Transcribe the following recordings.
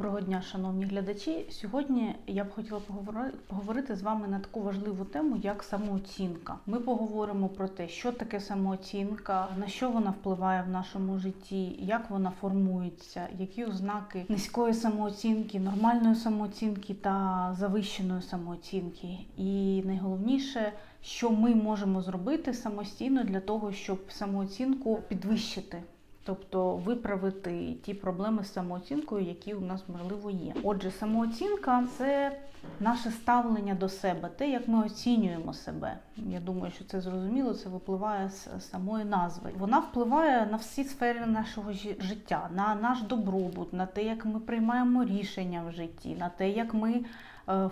Доброго дня, шановні глядачі. Сьогодні я б хотіла поговорити з вами на таку важливу тему, як самооцінка. Ми поговоримо про те, що таке самооцінка, на що вона впливає в нашому житті, як вона формується, які ознаки низької самооцінки, нормальної самооцінки та завищеної самооцінки. І найголовніше, що ми можемо зробити самостійно для того, щоб самооцінку підвищити. Тобто виправити ті проблеми з самооцінкою, які у нас можливо є. Отже, самооцінка це наше ставлення до себе, те, як ми оцінюємо себе. Я думаю, що це зрозуміло, це випливає з самої назви. Вона впливає на всі сфери нашого життя, на наш добробут, на те, як ми приймаємо рішення в житті, на те, як ми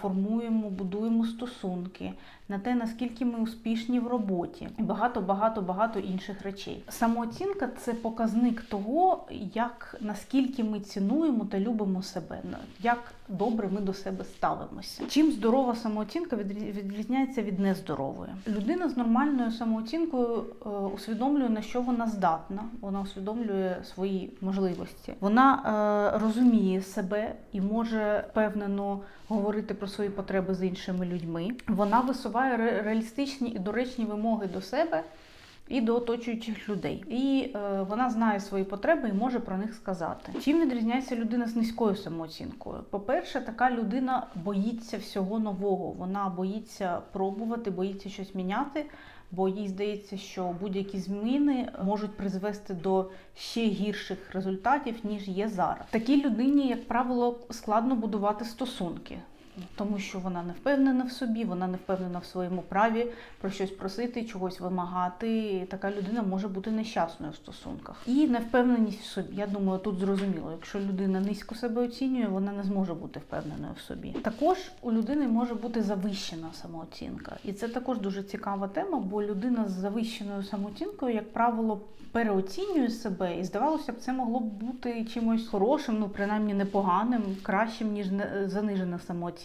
формуємо, будуємо стосунки, на те, наскільки ми успішні в роботі, і багато, багато, багато інших речей. Самооцінка це показник того, як наскільки ми цінуємо та любимо себе, як добре ми до себе ставимося. Чим здорова самооцінка відрі- відрізняється від нездорової? Людина з нормальною самооцінкою е, усвідомлює на що вона здатна, вона усвідомлює свої можливості. Вона е, розуміє себе і може впевнено говорити про свої потреби з іншими людьми. Вона висуває ре- реалістичні і доречні вимоги до себе. І до оточуючих людей, і е, вона знає свої потреби і може про них сказати. Чим відрізняється людина з низькою самооцінкою? По-перше, така людина боїться всього нового. Вона боїться пробувати, боїться щось міняти, бо їй здається, що будь-які зміни можуть призвести до ще гірших результатів, ніж є зараз. Такій людині, як правило, складно будувати стосунки. Тому що вона не впевнена в собі, вона не впевнена в своєму праві про щось просити, чогось вимагати. Така людина може бути нещасною в стосунках. І невпевненість в собі. Я думаю, тут зрозуміло. Якщо людина низько себе оцінює, вона не зможе бути впевненою в собі. Також у людини може бути завищена самооцінка, і це також дуже цікава тема, бо людина з завищеною самооцінкою, як правило, переоцінює себе, і здавалося б, це могло б бути чимось хорошим, ну принаймні непоганим, кращим ніж не- занижена самооцінка.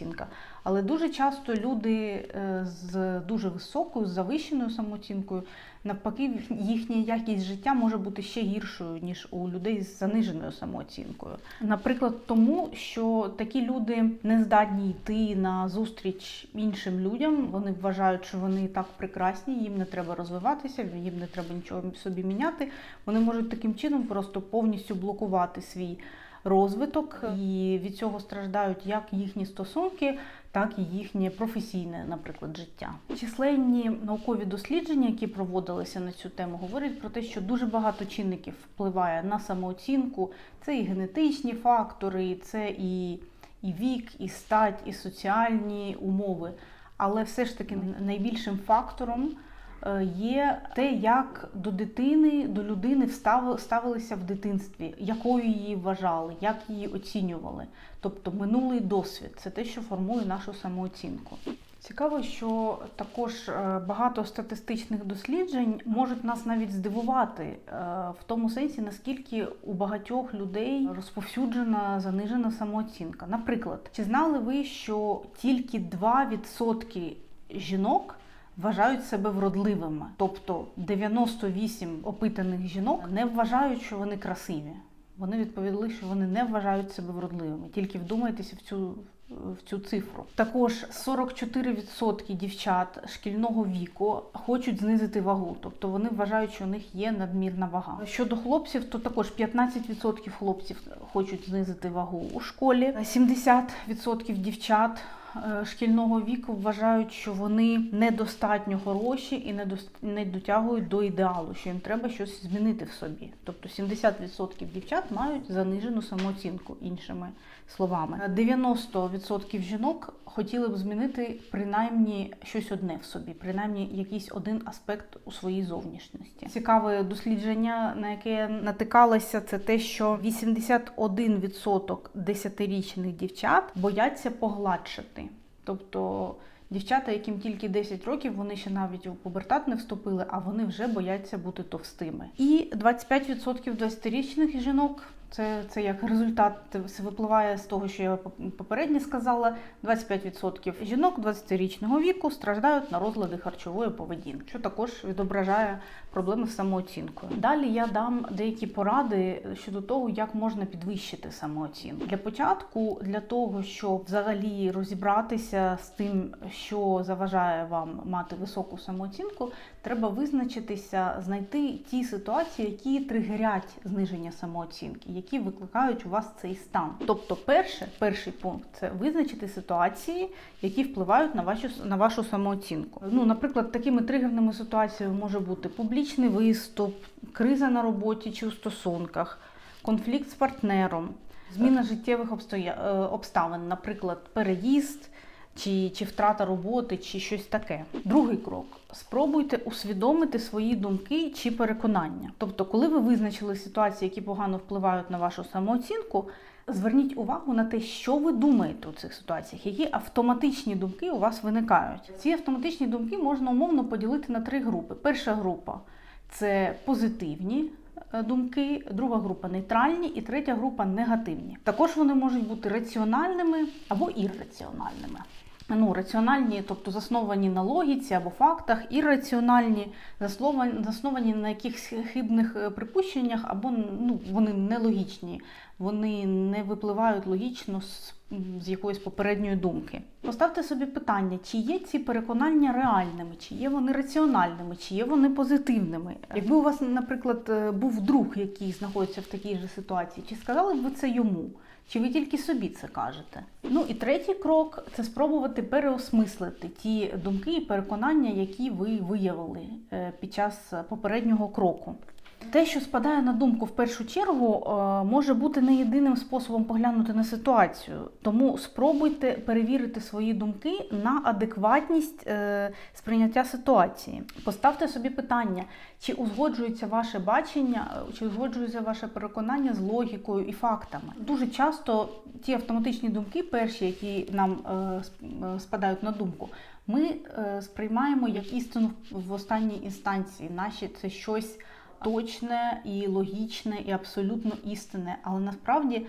Але дуже часто люди е, з дуже високою, завищеною самооцінкою, навпаки, їхня якість життя може бути ще гіршою, ніж у людей з заниженою самооцінкою. Наприклад, тому що такі люди не здатні йти на зустріч іншим людям. Вони вважають, що вони так прекрасні, їм не треба розвиватися, їм не треба нічого собі міняти. Вони можуть таким чином просто повністю блокувати свій розвиток, і від цього страждають як їхні стосунки, так і їхнє професійне, наприклад, життя. Численні наукові дослідження, які проводилися на цю тему, говорять про те, що дуже багато чинників впливає на самооцінку. Це і генетичні фактори, це і, і вік, і стать, і соціальні умови. Але все ж таки найбільшим фактором є те, як до дитини, до людини ставилися в дитинстві, якою її вважали, як її оцінювали. Тобто минулий досвід це те, що формує нашу самооцінку. Цікаво, що також е, багато статистичних досліджень можуть нас навіть здивувати е, в тому сенсі, наскільки у багатьох людей розповсюджена занижена самооцінка. Наприклад, чи знали ви, що тільки 2% жінок вважають себе вродливими, тобто 98 опитаних жінок не вважають, що вони красиві. Вони відповіли, що вони не вважають себе вродливими. Тільки вдумайтеся в цю в цю цифру. Також 44% дівчат шкільного віку хочуть знизити вагу, тобто вони вважають, що у них є надмірна вага. Щодо хлопців, то також 15% хлопців хочуть знизити вагу у школі, 70% дівчат. Е, Шкільного віку вважають, що вони недостатньо хороші і не дотягують до ідеалу, що їм треба щось змінити в собі. Тобто 70% дівчат мають занижену самооцінку, іншими словами. 90% жінок хотіли б змінити принаймні щось одне в собі, принаймні якийсь один аспект у своїй зовнішності. Цікаве дослідження, на яке я натикалася, це те, що 81% десятирічних дівчат бояться погладшити. Тобто дівчата, яким тільки 10 років, вони ще навіть у пубертат не вступили, а вони вже бояться бути товстими. І 25% 20-річних жінок Це, це як результат це випливає з того, що я попередньо сказала. 25% жінок 20-річного віку страждають на розлади харчової поведінки, що також відображає проблеми з самооцінкою. Далі я дам деякі поради щодо того, як можна підвищити самооцінку. Для початку, для того, щоб взагалі розібратися з тим, що заважає вам мати високу самооцінку, треба визначитися, знайти ті ситуації, які тригерять зниження самооцінки, які викликають у вас цей стан. Тобто, перше, перший пункт це визначити ситуації, які впливають на вашу на вашу самооцінку. Ну, наприклад, такими тригерними ситуаціями може бути публічний виступ, криза на роботі чи у стосунках, конфлікт з партнером, зміна життєвих е, обставин, наприклад, переїзд. Чи, чи втрата роботи, чи щось таке. Другий крок: спробуйте усвідомити свої думки чи переконання. Тобто, коли ви визначили ситуації, які погано впливають на вашу самооцінку, зверніть увагу на те, що ви думаєте у цих ситуаціях, які автоматичні думки у вас виникають. Ці автоматичні думки можна умовно поділити на три групи. Перша група це позитивні. е, Думки, друга група нейтральні і третя група негативні. Також вони можуть бути раціональними або ірраціональними. Ну, раціональні, тобто засновані на логіці або фактах, ірраціональні, засновані, на якихось хибних е, припущеннях, або ну, вони нелогічні, вони не випливають логічно з, з якоїсь попередньої думки. Поставте собі питання, чи є ці переконання реальними, чи є вони раціональними, чи є вони позитивними. Якби у вас, наприклад, е, був друг, який знаходиться в такій же ситуації, чи сказали б ви це йому? Чи ви тільки собі це кажете? Ну і третій крок це спробувати переосмислити ті думки і переконання, які ви виявили е, під час попереднього кроку. Те, що спадає на думку в першу чергу, е, може бути не єдиним способом поглянути на ситуацію. Тому спробуйте перевірити свої думки на адекватність е, сприйняття ситуації. Поставте собі питання, чи узгоджується ваше бачення, е, чи узгоджується ваше переконання з логікою і фактами. Дуже часто ті автоматичні думки, перші, які нам сп- спадають на думку, ми сприймаємо як істину в останній інстанції. Наші це щось точне і логічне, і абсолютно істинне. Але насправді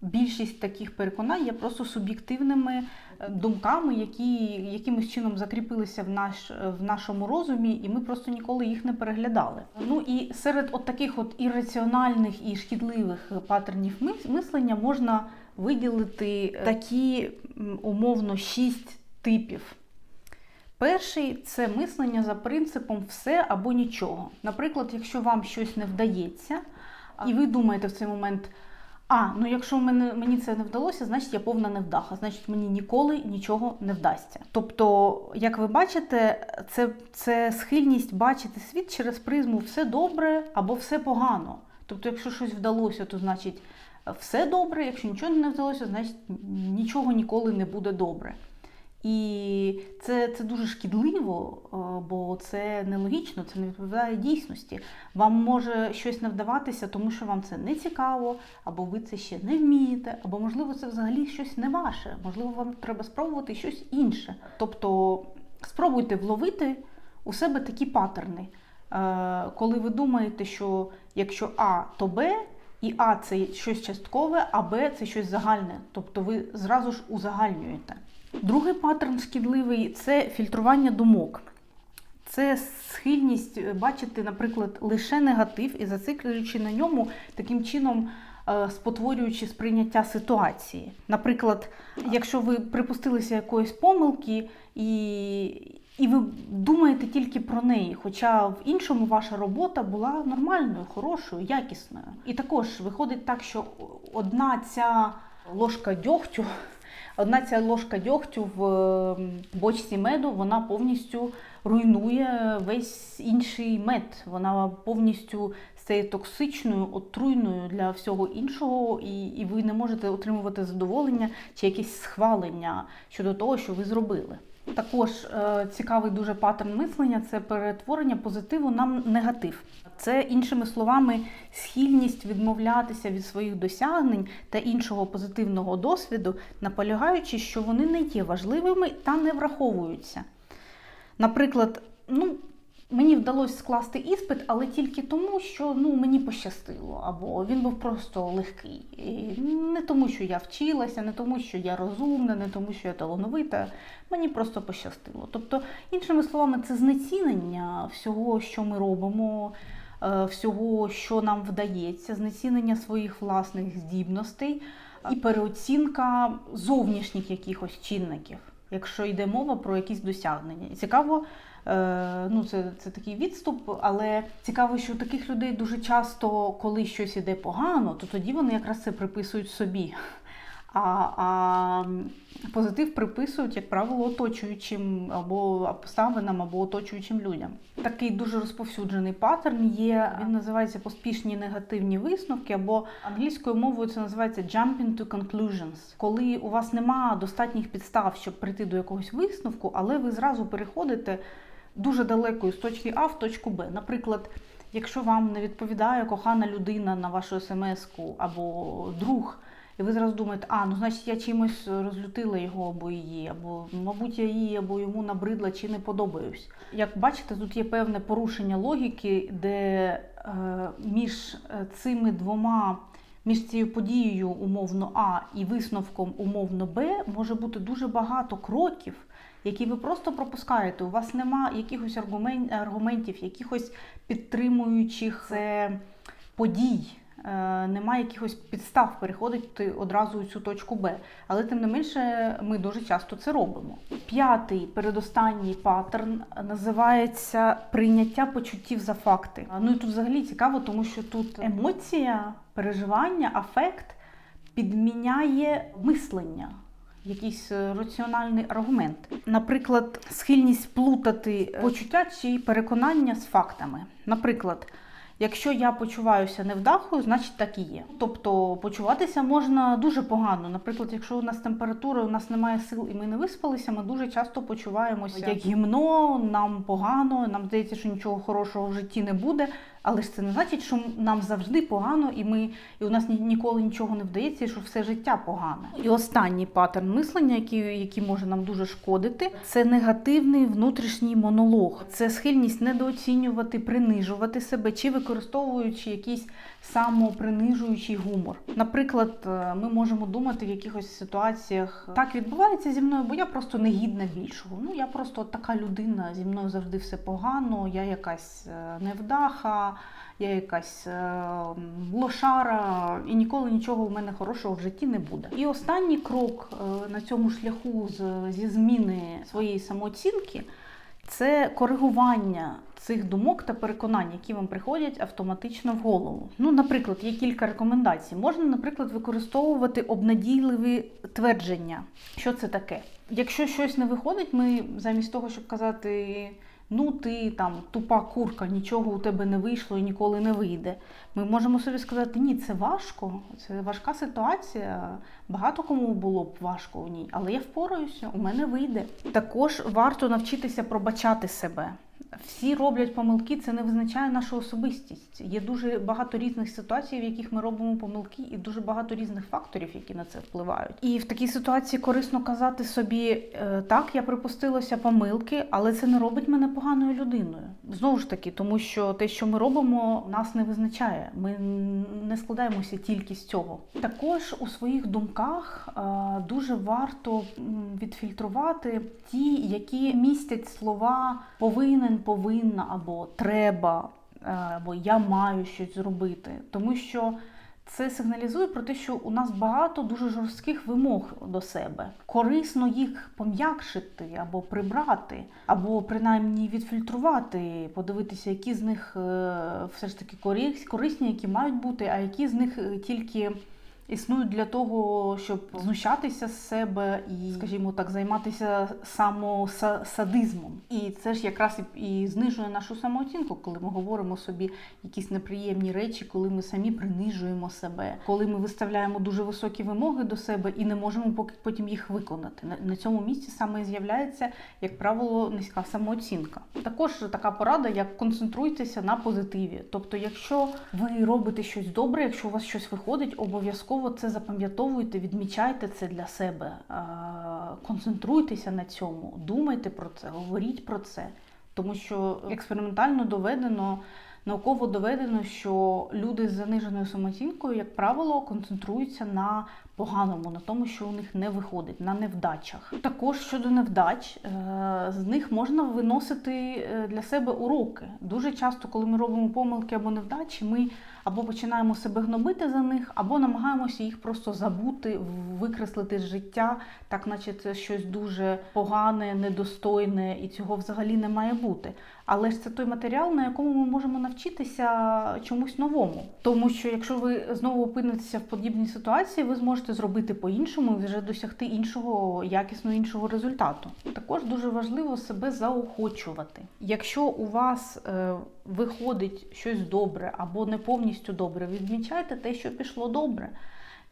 більшість таких переконань є просто суб'єктивними е, думками, які якимось чином закріпилися в, наш, в нашому розумі, і ми просто ніколи їх не переглядали. Ну і серед от таких от ірраціональних і шкідливих паттернів мислення можна виділити такі умовно шість типів. Перший це мислення за принципом все або нічого. Наприклад, якщо вам щось не вдається, і ви думаєте в цей момент, а, ну якщо мені це не вдалося, значить я повна невдаха, значить мені ніколи нічого не вдасться. Тобто, як ви бачите, це, це схильність бачити світ через призму все добре або все погано. Тобто, якщо щось вдалося, то значить все добре, якщо нічого не вдалося, значить нічого ніколи не буде добре. І це, це дуже шкідливо, е, бо це нелогічно, це не відповідає дійсності. Вам може щось не вдаватися, тому що вам це не цікаво, або ви це ще не вмієте, або, можливо, це взагалі щось не ваше. Можливо, вам треба спробувати щось інше. Тобто спробуйте вловити у себе такі паттерни, Е, коли ви думаєте, що якщо А, то Б, і А це щось часткове, а Б це щось загальне. Тобто ви зразу ж узагальнюєте. Другий паттерн шкідливий це фільтрування думок. Це схильність е, бачити, наприклад, лише негатив і зациклюючи на ньому, таким чином е, спотворюючи сприйняття ситуації. Наприклад, якщо ви припустилися якоїсь помилки і, і ви думаєте тільки про неї, хоча в іншому ваша робота була нормальною, хорошою, якісною. І також виходить так, що одна ця ложка дьогтю. Одна ця ложка дьогтю в бочці меду вона повністю руйнує весь інший мед. Вона повністю стає токсичною, отруйною для всього іншого, і, і ви не можете отримувати задоволення чи якесь схвалення щодо того, що ви зробили. Також е, цікавий дуже паттерн мислення це перетворення позитиву на негатив. Це іншими словами схильність відмовлятися від своїх досягнень та іншого позитивного досвіду, наполягаючи, що вони не є важливими та не враховуються. Наприклад, ну, Мені вдалося скласти іспит, але тільки тому, що ну мені пощастило, або він був просто легкий. І не тому, що я вчилася, не тому, що я розумна, не тому, що я талановита. Мені просто пощастило. Тобто, іншими словами, це знецінення всього, що ми робимо, е, всього, що нам вдається, знецінення своїх власних здібностей і переоцінка зовнішніх якихось чинників, якщо йде мова про якісь досягнення. І цікаво. Е, ну, це це такий відступ, але цікаво, що у таких людей дуже часто, коли щось іде погано, то тоді вони якраз це приписують собі. А а позитив приписують, як правило, оточуючим або обставинам, або оточуючим людям. Такий дуже розповсюджений паттерн є. Він називається поспішні негативні висновки, або англійською мовою це називається jumping to conclusions. Коли у вас нема достатніх підстав, щоб прийти до якогось висновку, але ви зразу переходите дуже далекою з точки А в точку Б. Наприклад, якщо вам не відповідає кохана людина на вашу смс-ку або друг, і ви зразу думаєте, а ну значить я чимось розлютила його або її, або, мабуть, я її або йому набридла чи не подобаюсь. Як бачите, тут є певне порушення логіки, де е, між цими двома. Між цією подією умовно А і висновком умовно Б може бути дуже багато кроків, які ви просто пропускаєте. У вас нема якихось аргументів, якихось підтримуючих подій. Е, немає якихось підстав переходити одразу у цю точку Б. Але тим не менше, ми дуже часто це робимо. П'ятий передостанній паттерн називається прийняття почуттів за факти. Ну і тут взагалі цікаво, тому що тут емоція, переживання, афект підміняє мислення якийсь е, раціональний аргумент. Наприклад, схильність плутати е, почуття чи переконання з фактами. Наприклад, якщо я почуваюся невдахою, значить так і є. Тобто почуватися можна дуже погано. Наприклад, якщо у нас температура, у нас немає сил і ми не виспалися, ми дуже часто почуваємося як гімно, нам погано, нам здається, що нічого хорошого в житті не буде. Але ж це не значить, що нам завжди погано, і ми і у нас ніколи нічого не вдається, і що все життя погане. І останній паттерн мислення, який який може нам дуже шкодити, це негативний внутрішній монолог. Це схильність недооцінювати, принижувати себе чи використовуючи якийсь самопринижуючий гумор. Наприклад, е, ми можемо думати в якихось ситуаціях, так відбувається зі мною, бо я просто не гідна більшого. Ну я просто така людина, зі мною завжди все погано, я якась е, невдаха я якась е, лошара, і ніколи нічого в мене хорошого в житті не буде. І останній крок е, на цьому шляху зі зміни своєї самооцінки це коригування цих думок та переконань, які вам приходять автоматично в голову. Ну, наприклад, є кілька рекомендацій. Можна, наприклад, використовувати обнадійливі твердження. Що це таке? Якщо щось не виходить, ми замість того, щоб казати ну ти там тупа курка, нічого у тебе не вийшло і ніколи не вийде. Ми можемо собі сказати, ні, це важко, це важка ситуація. Багато кому було б важко у ній, але я впораюся, у мене вийде. Також варто навчитися пробачати себе. Всі роблять помилки, це не визначає нашу особистість. Є дуже багато різних ситуацій, в яких ми робимо помилки, і дуже багато різних факторів, які на це впливають. І в такій ситуації корисно казати собі «Е, так, я припустилася помилки, але це не робить мене поганою людиною. Знову ж таки, тому що те, що ми робимо, нас не визначає. Ми не складаємося тільки з цього. Також у своїх думках е, дуже варто відфільтрувати ті, які містять слова повинен повинна, або треба, е, або я маю щось зробити. Тому що це сигналізує про те, що у нас багато дуже жорстких вимог до себе. Корисно їх пом'якшити або прибрати, або принаймні відфільтрувати, подивитися, які з них е, все ж таки корисні, які мають бути, а які з них е, тільки існують для того, щоб знущатися з себе і, скажімо так, займатися самосадизмом. І це ж якраз і знижує нашу самооцінку, коли ми говоримо собі якісь неприємні речі, коли ми самі принижуємо себе, коли ми виставляємо дуже високі вимоги до себе і не можемо потім їх виконати. На цьому місці саме з'являється, як правило, низька самооцінка. Також така порада, як концентруйтеся на позитиві. Тобто, якщо ви робите щось добре, якщо у вас щось виходить, обов'язково обов'язково це запам'ятовуйте, відмічайте це для себе, концентруйтеся на цьому, думайте про це, говоріть про це. тому що експериментально доведено. Науково доведено, що люди з заниженою самооцінкою, як правило, концентруються на поганому, на тому, що у них не виходить, на невдачах. Також щодо невдач, е, з них можна виносити е, для себе уроки. Дуже часто, коли ми робимо помилки або невдачі, ми або починаємо себе гнобити за них, або намагаємося їх просто забути, викреслити з життя, так наче це щось дуже погане, недостойне, і цього взагалі не має бути. Але ж це той матеріал, на якому ми можемо навчитися чомусь новому. Тому що якщо ви знову опинитеся в подібній ситуації, ви зможете зробити по-іншому і вже досягти іншого якісно іншого результату. Також дуже важливо себе заохочувати. Якщо у вас е, виходить щось добре або не повністю добре, відмічайте те, що пішло добре.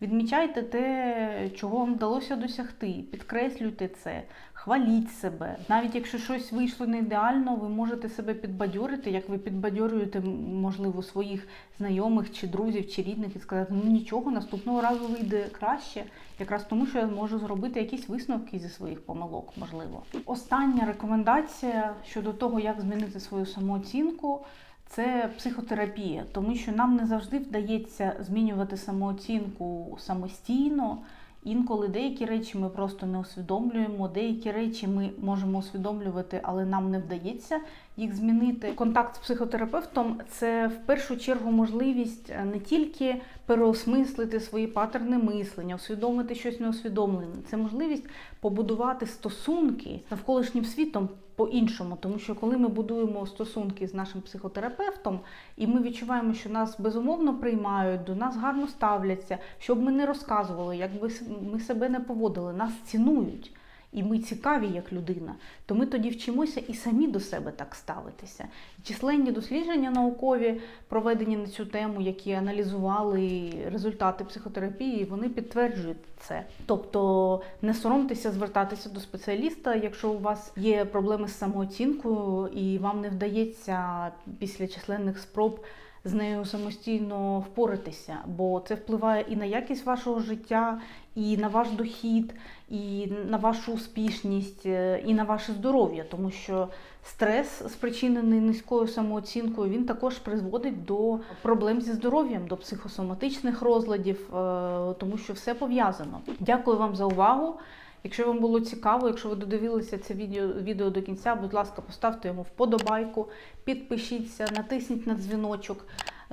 Відмічайте те, чого вам вдалося досягти, підкреслюйте це, хваліть себе. Навіть якщо щось вийшло не ідеально, ви можете себе підбадьорити, як ви підбадьорюєте, можливо, своїх знайомих чи друзів, чи рідних, і сказати, ну нічого, наступного разу вийде краще, якраз тому, що я можу зробити якісь висновки зі своїх помилок, можливо. Остання рекомендація щодо того, як змінити свою самооцінку. Це психотерапія, тому що нам не завжди вдається змінювати самооцінку самостійно. Інколи деякі речі ми просто не усвідомлюємо, деякі речі ми можемо усвідомлювати, але нам не вдається їх змінити. Контакт з психотерапевтом це в першу чергу можливість не тільки переосмислити свої патерни мислення, усвідомити щось неусвідомлене. Це можливість побудувати стосунки з навколишнім світом по-іншому, тому що коли ми будуємо стосунки з нашим психотерапевтом, і ми відчуваємо, що нас безумовно приймають, до нас гарно ставляться, щоб ми не розказували, як би ми себе не поводили, нас цінують. І ми цікаві як людина, то ми тоді вчимося і самі до себе так ставитися. Численні дослідження наукові проведені на цю тему, які аналізували результати психотерапії, вони підтверджують це. Тобто не соромтеся звертатися до спеціаліста, якщо у вас є проблеми з самооцінкою і вам не вдається після численних спроб з нею самостійно впоратися, бо це впливає і на якість вашого життя, і на ваш дохід, і на вашу успішність, е, і на ваше здоров'я, тому що стрес, спричинений низькою самооцінкою, він також призводить до проблем зі здоров'ям, до психосоматичних розладів, е, тому що все пов'язано. Дякую вам за увагу. Якщо вам було цікаво, якщо ви додивилися це відео відео до кінця, будь ласка, поставте йому вподобайку, підпишіться, натисніть на дзвіночок.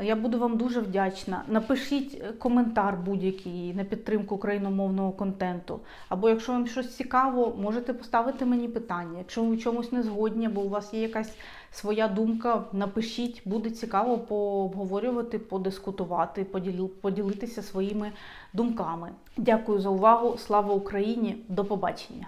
Я буду вам дуже вдячна. Напишіть коментар будь-який на підтримку україномовного контенту. Або якщо вам щось цікаво, можете поставити мені питання. Якщо ви в чомусь не згодні, бо у вас є якась своя думка, напишіть, буде цікаво пообговорювати, подискутувати, поділитися своїми думками. Дякую за увагу! Слава Україні! До побачення!